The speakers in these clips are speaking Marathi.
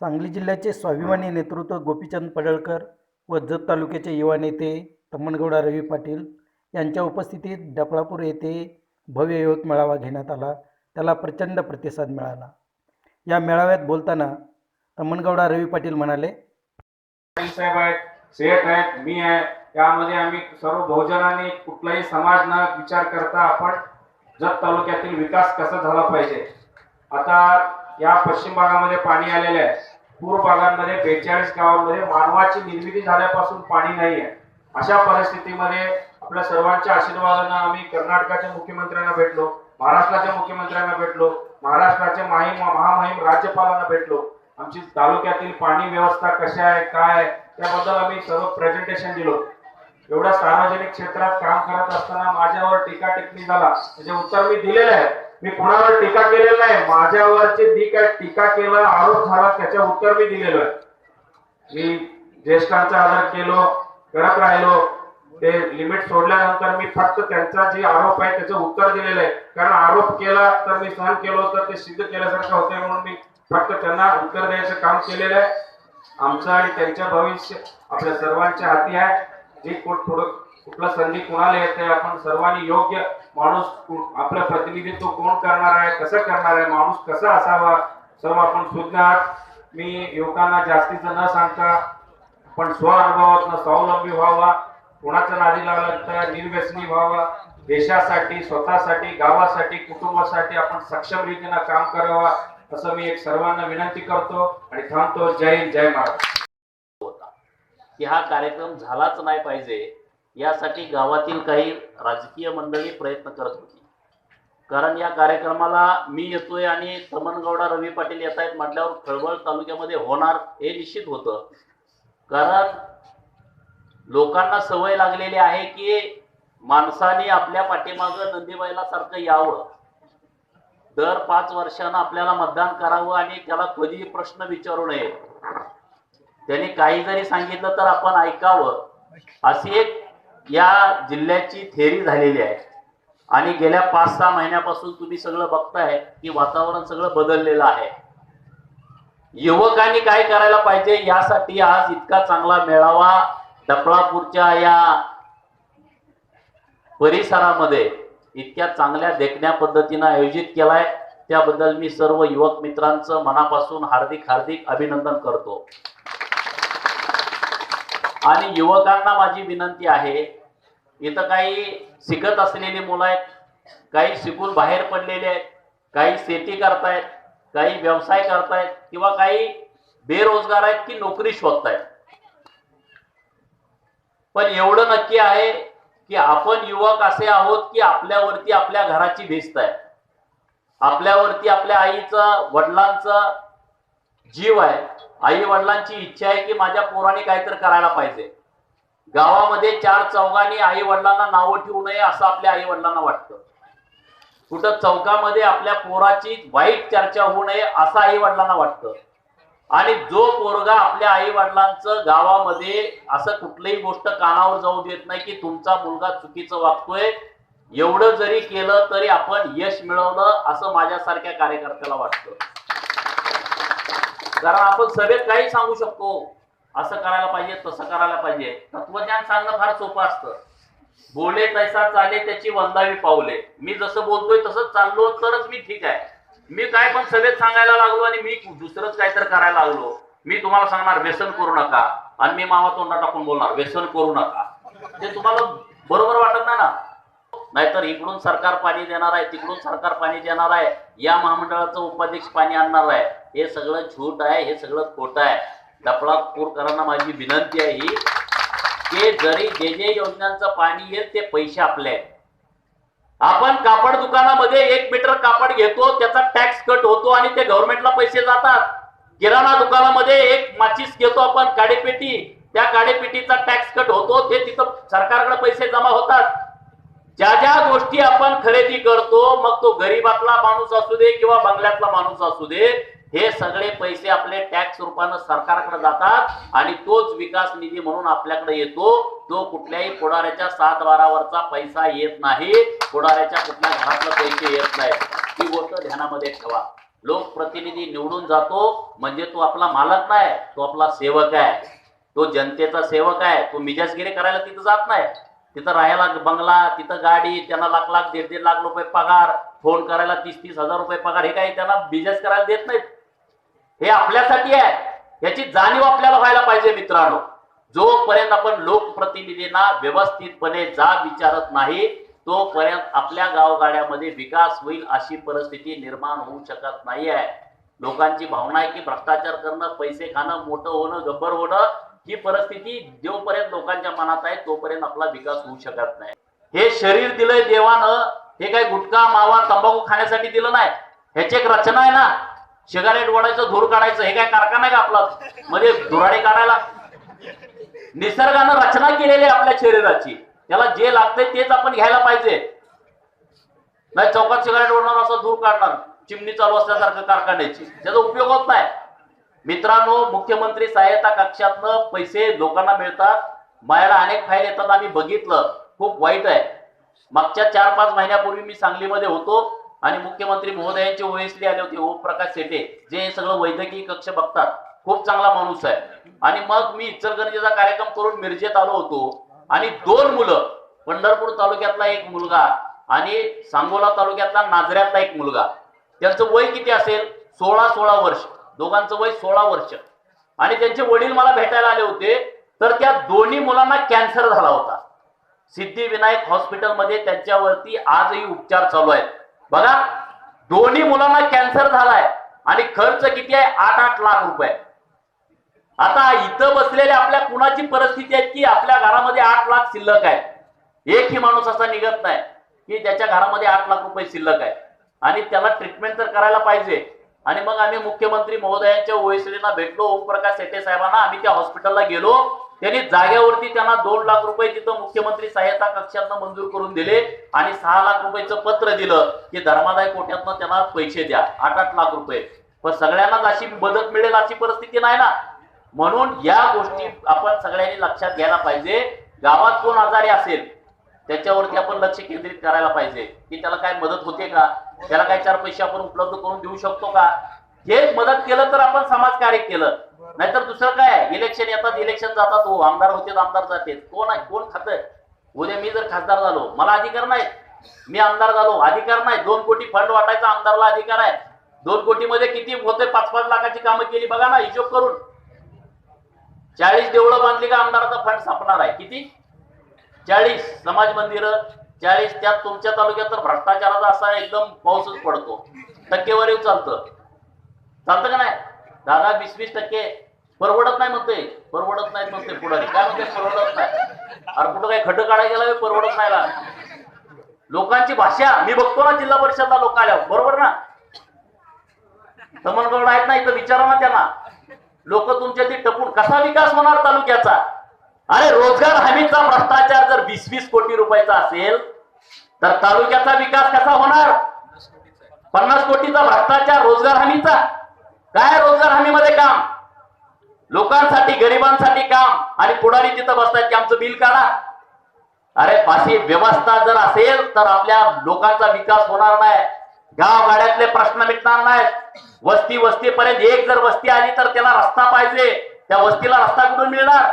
सांगली जिल्ह्याचे स्वाभिमानी नेतृत्व गोपीचंद पडळकर व जत तालुक्याचे युवा नेते तम्मनगौडा रवी पाटील यांच्या उपस्थितीत डफळापूर येथे भव्य युवक मेळावा घेण्यात आला. त्याला प्रचंड प्रतिसाद मिळाला. या मेळाव्यात बोलताना तम्मनगौडा रवी पाटील म्हणाले साहेब आहेत सेठ आहेत मी आहे. त्यामध्ये आम्ही सर्व बहुजनाने कुठलाही समाज न विचार करता आपण जत तालुक्यातील विकास कसा झाला पाहिजे? आता या पश्चिम भागामध्ये पाणी आलेले आहे. पूर्व भागांमध्ये बेचाळीस गावांमध्ये मानवाची निर्मिती झाल्यापासून पाणी नाही आहे. अशा परिस्थितीमध्ये आपल्या सर्वांच्या आशीर्वादानं आम्ही कर्नाटकाच्या मुख्यमंत्र्यांना भेटलो महाराष्ट्राच्या मुख्यमंत्र्यांना भेटलो महाराष्ट्राच्या माहीम महामहिम राज्यपालांना भेटलो. आमची तालुक्यातील पाणी व्यवस्था कशी आहे काय आहे त्याबद्दल आम्ही सर्व प्रेझेंटेशन दिलो. एवढ्या सार्वजनिक क्षेत्रात काम करत असताना माझ्यावर टीका टिप्पणी झाला. त्याचे उत्तर मी दिलेलं आहे. मी कुणावर टीका केलेला नाही. माझ्यावरची जी काय टीका केला आरोप झाला त्याच्या उत्तर मी दिलेलं आहे. मी ज्येष्ठांचा आदर केलो करत राहिलो. ते लिमिट सोडल्यानंतर मी फक्त त्यांचा जे आरोप आहे त्याचं उत्तर दिलेलं आहे. कारण आरोप केला तर मी सहन केलो तर ते सिद्ध केल्यासारखं होतंय म्हणून मी फक्त त्यांना उत्तर द्यायचं काम केलेलं आहे. आमचं आणि त्यांच्या भविष्य आपल्या सर्वांच्या हाती आहे. जे कुठ- थोडं कुठलं संधी कुणाला येते आपण सर्वांनी योग्य माणूस आपलं प्रतिनिधित्व कोण करणार आहे कसं करणार आहे माणूस कसा असावा सर्व आपण शोधणार मी युवकांना जास्तीचं न सांगता पण स्व अनुभवातनं स्वावलंबी व्हावा कोणाचं नादी लागलं तर निर्व्यसनी व्हावा देशासाठी स्वतःसाठी गावासाठी कुटुंबासाठी आपण सक्षम रीतीनं काम करावा असं मी एक सर्वांना विनंती करतो आणि थांबतो. जय हिंद जय महाराज होता की हा कार्यक्रम झालाच नाही पाहिजे यासाठी गावातील काही राजकीय मंडळी प्रयत्न करत होती. कारण या कार्यक्रमाला मी येतोय आणि तमनगौडा रवी पाटील येत आहेत म्हटल्यावर खळवळ तालुक्यामध्ये होणार हे निश्चित होतं. कारण लोकांना सवय लागलेली आहे की माणसाने आपल्या पाठीमागं नंदीबाईला सारखं यावं. दर पाच वर्षानं आपल्याला मतदान करावं आणि त्याला कधीही प्रश्न विचारू नये. त्यांनी काही जरी सांगितलं तर आपण ऐकावं. अशी एक या जिल्ह्याची थेरी झालेली आहे. आणि गेल्या पाच सहा महिन्यापासून तुम्ही सगळं बघताय की वातावरण सगळं बदललेलं आहे. युवकांनी काय करायला पाहिजे यासाठी आज इतका चांगला मेळावा डफळापूरच्या या परिसरामध्ये इतक्या चांगल्या देखण्या पद्धतीनं आयोजित केलाय. त्याबद्दल मी सर्व युवक मित्रांचं मनापासून हार्दिक हार्दिक अभिनंदन करतो. आणि युवकांना माझी विनंती आहे इथं काही शिकत असलेली मुलं आहेत काही शिकून बाहेर पडलेले आहेत काही शेती करतायत काही व्यवसाय करतायत किंवा काही बेरोजगार आहेत की नोकरी शोधतायत. पण एवढं नक्की आहे की आपण युवक असे आहोत की आपल्यावरती आपल्या घराची भिस्त आहे. आपल्यावरती आपल्या आईचं वडिलांचं जीव आहे. आई वडिलांची इच्छा आहे की माझ्या पोराने काहीतरी करायला पाहिजे. गावामध्ये चार चौघांनी आई वडिलांना नावं ठेवू नये असं आपल्या आई वडिलांना वाटतं. कुठं चौकामध्ये आपल्या पोराची वाईट चर्चा होऊ नये असं आई वडिलांना वाटतं. आणि जो पोरगा आपल्या आई वडिलांचं गावामध्ये असं कुठलीही गोष्ट कानावर जाऊ देत नाही की तुमचा मुलगा चुकीचं वागतोय एवढं जरी केलं तरी आपण यश मिळवलं असं माझ्यासारख्या कार्यकर्त्याला वाटतं. कारण आपण सगळे काही सांगू शकतो. असं करायला पाहिजे तसं करायला पाहिजे. तत्वज्ञान सांगणं फार सोपं असतं. बोले तैसा चाले त्याची वंदावी पावले. मी जसं बोलतोय तसंच चाललो तरच मी ठीक आहे. मी काय पण सभेत सांगायला लागलो आणि मी दुसरंच काहीतरी करायला लागलो. मी तुम्हाला सांगणार व्यसन करू नका. आणि मी मावा तोंडा टाकून बोलणार व्यसन करू नका. ते तुम्हाला बरोबर वाटत नाही ना? नाहीतर इकडून सरकार पाणी देणार आहे तिकडून सरकार पाणी देणार आहे या महामंडळाचं उपाध्यक्ष पाणी आणणार आहे. हे सगळं झूट आहे हे सगळं खोटं आहे. डफळापूरकरांना माझी विनंती आहे ही की जरी जे जे योजनांचं पाणी येईल ते पैसे आपले आहेत. आपण कापड दुकानामध्ये एक मीटर कापड घेतो त्याचा टॅक्स कट होतो आणि ते गव्हर्नमेंटला पैसे जातात. किराणा दुकानामध्ये एक माचीस घेतो आपण काडेपेटी. त्या काडेपेटीचा टॅक्स कट होतो ते तिथं सरकारकडे पैसे जमा होतात. ज्या ज्या गोष्टी आपण खरेदी करतो मग तो गरीबातला माणूस असू दे किंवा बंगल्यातला माणूस असू दे हे सगळे पैसे आपले टॅक्स रूपानं सरकारकडे जातात आणि तोच विकास निधी म्हणून आपल्याकडे येतो. तो कुठल्याही पुढाऱ्याच्या सात बारावरचा पैसा येत नाही. पुढाऱ्याच्या कुठल्या घरातलं पैसे येत नाही. ही गोष्ट ध्यानामध्ये ठेवा. लोकप्रतिनिधी निवडून जातो म्हणजे तो आपला मालक नाही तो आपला सेवक आहे. तो जनतेचा सेवक आहे. तो मिजाजगिरी करायला तिथं जात नाही. तिथं राहायला बंगला तिथं गाडी त्यांना लाख लाख दीड दीड लाख रुपये पगार फोन करायला तीस तीस हजार रुपये पगार हे काही त्यांना बिझनेस करायला देत नाहीत. हे आपल्यासाठी आहे. याची जाणीव आपल्याला व्हायला पाहिजे मित्रांनो. जोपर्यंत आपण लोकप्रतिनिधींना व्यवस्थितपणे जा विचारत नाही तोपर्यंत आपल्या गावगाड्यामध्ये विकास होईल अशी परिस्थिती निर्माण होऊ शकत नाही आहे लोकांची भावना आहे की भ्रष्टाचार करणं पैसे खाणं मोठं होणं गब्बर होणं ही परिस्थिती जोपर्यंत लोकांच्या मनात आहे तोपर्यंत आपला विकास होऊ शकत नाही. हे शरीर दिलंय देवानं हे काय गुटखा मावा तंबाखू खाण्यासाठी दिलं नाही. ह्याची एक रचना आहे ना सिगारेट ओढायचं धूर काढायचं हे काय कारखाना आहे का आपला? मध्ये धुराडे काढायला. निसर्गानं रचना केलेली आहे आपल्या शरीराची. त्याला जे लागतंय तेच आपण घ्यायला पाहिजे. नाही चौकात सिगारेट ओढणार असं धूर काढणार. चिमणी चालू असल्यासारखं कारखान्याची. त्याचा उपयोग होत नाही. मित्रांनो मुख्यमंत्री सहायता कक्षातनं पैसे लोकांना मिळतात. मायाला अनेक फाईल येतात आम्ही बघितलं. खूप वाईट आहे. मागच्या चार पाच महिन्यापूर्वी मी सांगलीमध्ये होतो आणि मुख्यमंत्री महोदयांचे ओएसली आले होते ओमप्रकाश सेटे जे हे सगळं वैद्यकीय कक्ष बघतात. खूप चांगला माणूस आहे. आणि मग मी इचलकरंजीचा कार्यक्रम करून मिरजेत आलो होतो. आणि दोन मुलं पंढरपूर तालुक्यातला एक मुलगा आणि सांगोला तालुक्यातला नाझऱ्यातला एक मुलगा. त्यांचं वय किती असेल? सोळा सोळा वर्ष. दोघांचं वय सोळा वर्ष. आणि त्यांचे वडील मला भेटायला आले होते तर त्या दोन्ही मुलांना कॅन्सर झाला होता. सिद्धिविनायक हॉस्पिटलमध्ये त्यांच्यावरती आजही उपचार चालू आहेत. बघा दोन्ही मुलांना कॅन्सर झालाय आणि खर्च किती आहे? आठ आठ लाख रुपये. आता इथं बसलेल्या आपल्या कुणाची परिस्थिती आहे की आपल्या घरामध्ये आठ लाख शिल्लक आहे? एकही माणूस असा निघत नाही की त्याच्या घरामध्ये आठ लाख रुपये शिल्लक आहे. आणि त्याला ट्रीटमेंट तर करायला पाहिजे आणि मग आम्ही मुख्यमंत्री महोदयांच्या ओएसडीना भेटलो ओमप्रकाश शेट्टे साहेबांना. आम्ही त्या हॉस्पिटलला गेलो. त्यांनी जागेवरती त्यांना दोन लाख रुपये तिथं मुख्यमंत्री सहायता कक्षातनं मंजूर करून दिले आणि सहा लाख रुपयाचं पत्र दिलं की धर्मादाय कोट्यातनं त्यांना पैसे द्या आठ आठ लाख रुपये. पण सगळ्यांनाच अशी मदत मिळेल अशी परिस्थिती नाही ना. म्हणून या गोष्टी आपण सगळ्यांनी लक्षात घ्यायला पाहिजे. गावात कोण आजारी असेल त्याच्यावरती आपण लक्ष केंद्रित करायला पाहिजे. की त्याला काय मदत होते का? त्याला काय चार पैसे आपण उपलब्ध करून देऊ शकतो का? हे मदत केलं तर आपण समाजकार्य केलं. नाहीतर दुसरं काय? इलेक्शन येतात इलेक्शन जातात. हो आमदार होते आमदार जाते. कोण आहे? कोण खात? उद्या मी जर खासदार झालो मला अधिकार नाही मी आमदार झालो अधिकार नाही दोन कोटी फंड वाटायचा आमदारला अधिकार आहे. दोन कोटी मध्ये किती होते? पाच पाच लाखाची कामं केली. बघा ना हिशोब करून. चाळीस देवळं बांधली का आमदाराचा फंड सापणार आहे. किती? चाळीस. समाज मंदिर चाळीस त्यात तुमच्या तालुक्यात तर भ्रष्टाचाराचा असा एकदम पाऊसच पडतो. टक्केवारी चालतं. चालतं का नाही? दादा वीस वीस टक्के. परवडत नाही म्हणते परवडत नाही म्हणते पुढारी. काय म्हणते परवडत नाही. अरे कुठं काही खड्ड काढायला गेला परवडत नाही ना. लोकांची भाषा. मी बघतो ना जिल्हा परिषदला लोक आल्या बरोबर ना? तमनगड आहेत ना इथं. विचारा ना त्यांना. लोक तुमच्या ती टपून कसा विकास होणार तालुक्याचा? अरे रोजगार हमीचा भ्रष्टाचार जर वीस वीस कोटी रुपयाचा असेल तर तालुक्याचा विकास कसा होणार? पन्नास कोटीचा भ्रष्टाचार रोजगार हमीचा. काय रोजगार हमीमध्ये काम? लोकांसाठी गरिबांसाठी काम. आणि पुढारी तिथं बसतात की आमचं बिल काढा. अरे अशी व्यवस्था जर असेल तर आपल्या लोकांचा विकास होणार नाही. गाव गाड्यातले प्रश्न मिटणार नाहीत. वस्ती वस्तीपर्यंत एक जर वस्ती आली तर त्याला रस्ता पाहिजे. त्या वस्तीला रस्ता कुठून मिळणार?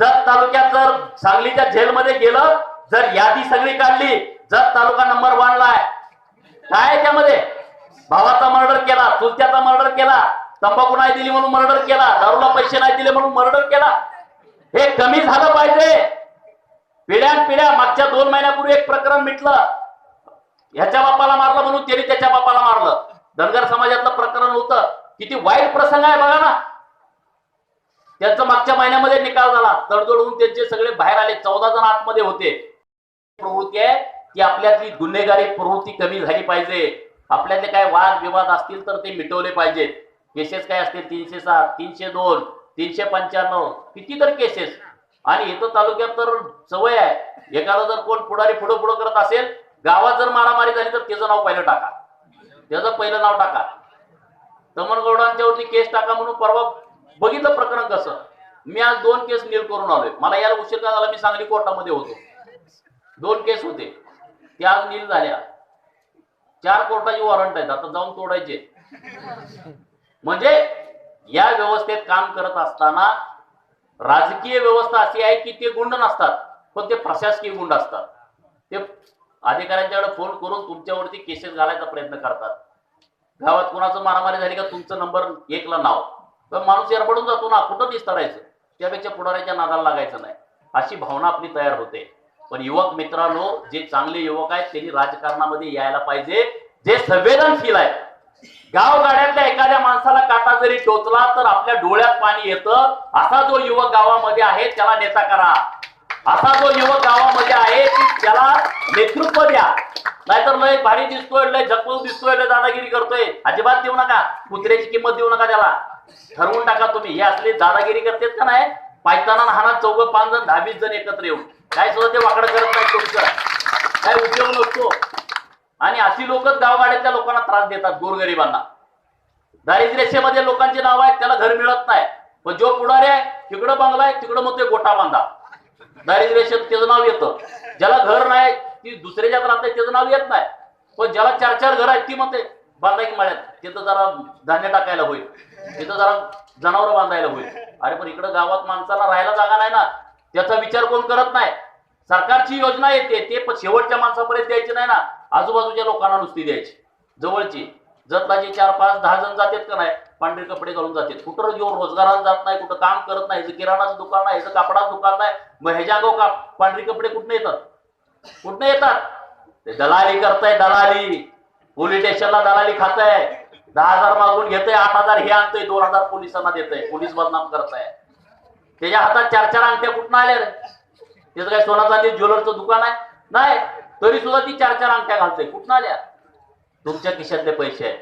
जत तालुक्यात जर सांगलीच्या जेलमध्ये गेलं जर यादी सगळी काढली जत तालुका नंबर वनला आहे. काय त्यामध्ये? भावाचा मर्डर केला चुलत्याचा मर्डर केला तंबाखू नाही दिली म्हणून मर्डर केला दारूला पैसे नाही दिले म्हणून मर्डर केला. हे कमी झालं पाहिजे. पिढ्यान पिढ्या मागच्या दोन महिन्यापूर्वी एक प्रकरण मिटलं. ह्याच्या बापाला मारलं म्हणून त्याने त्याच्या बापाला मारलं. धनगर समाजातलं प्रकरण होतं. किती वाईट प्रसंग आहे बघा ना. त्यांचा मागच्या महिन्यामध्ये निकाल झाला. तडजोड होऊन त्यांचे सगळे बाहेर आले. चौदा जण आतमध्ये होते. प्रवृत्ती आहे की आपल्यातली गुन्हेगारी प्रवृत्ती कमी झाली पाहिजे. आपल्यातले काय वाद विवाद असतील तर ते मिटवले पाहिजेत केसेस काय असतील? तीनशे सात तीनशे दोन तीनशे पंच्याण्णव किती तर केसेस आणि इथं तालुक्यात तर सवय आहे. एखादा जर कोण पुढारी पुढं पुढं करत असेल गावात जर मारामारी झाली तर त्याचं नाव पहिलं टाका. त्याचं पहिलं नाव टाका. तमनगौडांच्यावरती केस टाका म्हणून परवा बघितलं प्रकरण कसं? मी आज दोन केस नील करून आलोय. मला याला उशीर का झाला? मी सांगली कोर्टामध्ये होतो. दोन केस होते. ते आज नील झाल्या. चार कोर्टाची वॉरंट आहेत. आता जाऊन तोडायचे. म्हणजे या व्यवस्थेत काम करत असताना राजकीय व्यवस्था अशी आहे की ते गुंड नसतात पण ते प्रशासकीय गुंड असतात. ते अधिकाऱ्यांच्याकडे फोन करून तुमच्यावरती केसेस घालायचा प्रयत्न करतात. गावात कुणाचं मारामारी झाली का? तुमचं नंबर एकला नाव. तर माणूस पडून जातो ना कुठं दिसतरायचं त्यापेक्षा पुढाऱ्याच्या नादाला लागायचं नाही. अशी भावना आपली तयार होते. पण युवक मित्रांनो जे चांगले युवक आहेत त्यांनी राजकारणामध्ये यायला पाहिजे. जे संवेदनशील आहेत. गावगाड्यातल्या एखाद्या माणसाला काटा जरी टोचला तर आपल्या डोळ्यात पाणी येतं. असा जो युवक गावामध्ये आहे त्याला नेता करा. असा जो युवक गावामध्ये आहे की त्याला नेतृत्व द्या. नाहीतर लय भारी दिसतोय लय झकमूक दिसतोय लय दादागिरी करतोय. अजिबात देऊ नका. कुत्र्याची किंमत देऊ नका त्याला. ठरवून टाका तुम्ही. हे असले दादागिरी करतेत का नाही? पायताना हाना चौघ पाच जण दहा वीस जण एकत्र येऊन. काय सुद्धा ते वाकडं करत नाही तुमचं. काय उपयोग नसतो. आणि अशी लोकच गावगाड्यातल्या लोकांना त्रास देतात गोरगरिबांना. दारिद्र्यसेमध्ये लोकांची नाव आहेत त्याला घर मिळत नाही. पण जो पुढारी आहे तिकडं बंगला आहे तिकडं मग ते गोटा बांधा. दारिद्र्यरेषेत त्याचं नाव येतं. ज्याला घर नाही ती दुसऱ्याच्यात राहत नाही त्याचं नाव येत नाही. पण ज्याला चार चार घर आहेत ती म्हणते बांधा की माळ्यात. तिथं जरा धान्य टाकायला होईल. तिथं जरा जनावर बांधायला होईल. अरे पण इकडं गावात माणसाला राहायला जागा नाही ना. त्याचा विचार कोण करत नाही? सरकारची योजना येते ते पण शेवटच्या माणसापर्यंत द्यायची नाही ना. आजूबाजूच्या लोकांना नुसती द्यायची. जवळची. जतलाचे चार पाच दहा जण जातात का नाही? पांढरे कपडे घालून जातात. कुठं घेऊन रोजगाराला जात नाही कुठं काम करत नाही ह्याचं किराणाचं दुकान नाही ह्याचं कापडाचं दुकान नाही. मग ह्याच्या गो का पांढरे कपडे कुठनं येतात? कुठनं येतात? ते दलाली करताय दलाली. पोलीस स्टेशनला दलाली खाताय. दहा हजार मागून घेतोय आठ हजार हे आणतोय दोन हजार पोलिसांना देतोय. पोलीस बदनाम करताय. त्याच्या हातात चार चार अंगठ्या कुठं आल्या रे? त्याचं काय सोना चांदी ज्वेलरचं दुकान आहे? नाही. तरी सुद्धा ती चार चार अंगठ्या घालतोय. कुठं आल्या? तुमच्या खिशातले पैसे आहेत.